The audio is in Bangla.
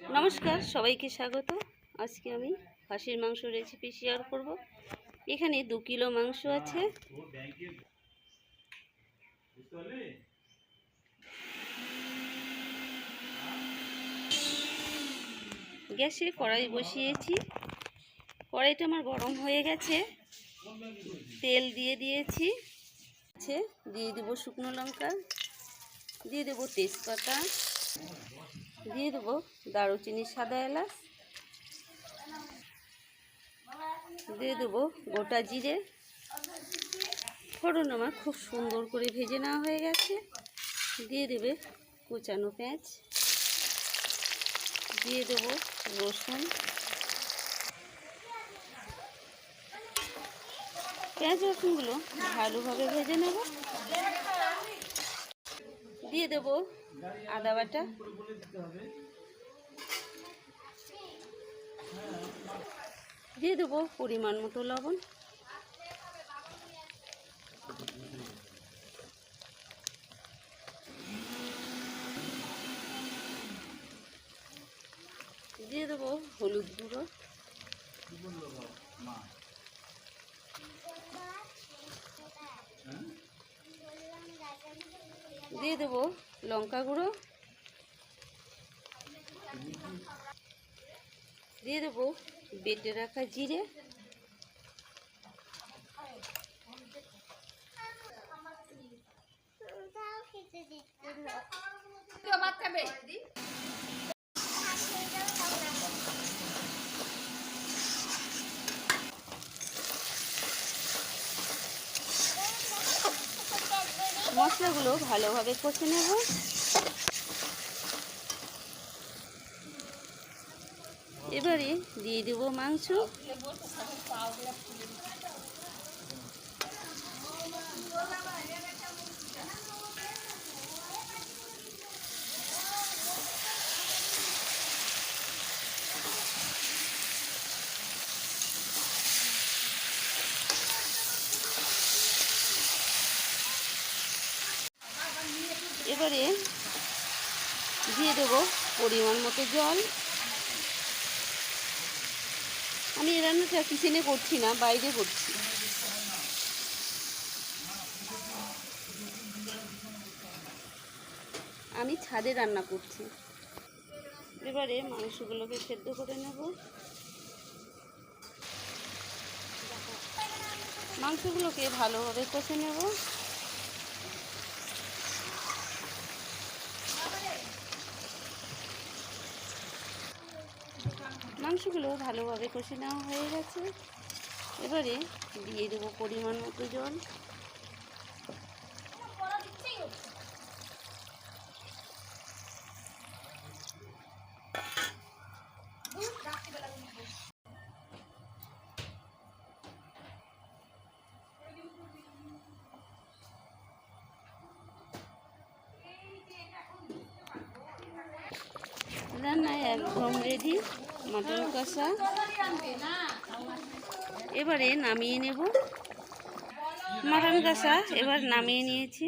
নমস্কার, সবাইকে স্বাগত। আজকে আমি খাসির মাংস রেসিপি শেয়ার করব। এখানে দু কিলো মাংস আছে। গ্যাসে কড়াই বসিয়েছি। কড়াইটা আমার গরম হয়ে গেছে। তেল দিয়ে দিয়েছি। দিয়ে দেবো শুকনো লঙ্কা, দিয়ে দেবো তেজপাতা। দিয়ে দেবো দারুচিনি সাদা এলাচ। দিয়ে দেবো গোটা জিরে। ফোড়ন আমার খুব সুন্দর করে ভেজে নেওয়া হয়ে গেছে। দিয়ে দেবে কুচানো পেঁয়াজ। দিয়ে দেবো রসুন। পেঁয়াজ রসুনগুলো ভালোভাবে ভেজে নেব। দিয়ে দেবো আদা বাটা। দিয়ে দেবো পরিমাণ মতো লবণ। দিয়ে দেবো হলুদ গুঁড়ো। দিয়ে দেব লঙ্কা গুঁড়ো। দিয়ে দেব বেটে রাখা জিরে। মশলাগুলো ভালোভাবে কষে নেব। এবারে দিয়ে দেবো মাংস। এবারে দিয়ে দেবো পরিমাণ মতো জল। আমি এই রান্নাটা কিচেনে করছি না, বাইরে করছি। আমি ছাদে রান্না করছি। এবারে মাংসগুলোকে সেদ্ধ করে নেব। মাংসগুলোকে ভালোভাবে কষে নেব। মাংসগুলো ভালোভাবে কষে নেওয়া হয়ে গেছে। এবারে দিয়ে দেবো পরিমাণ মতো জল। রান্না একদম রেডি মাটন কষা। এবারে নামিয়ে নেব। মাটন কষা এবার নামিয়ে নিয়েছি।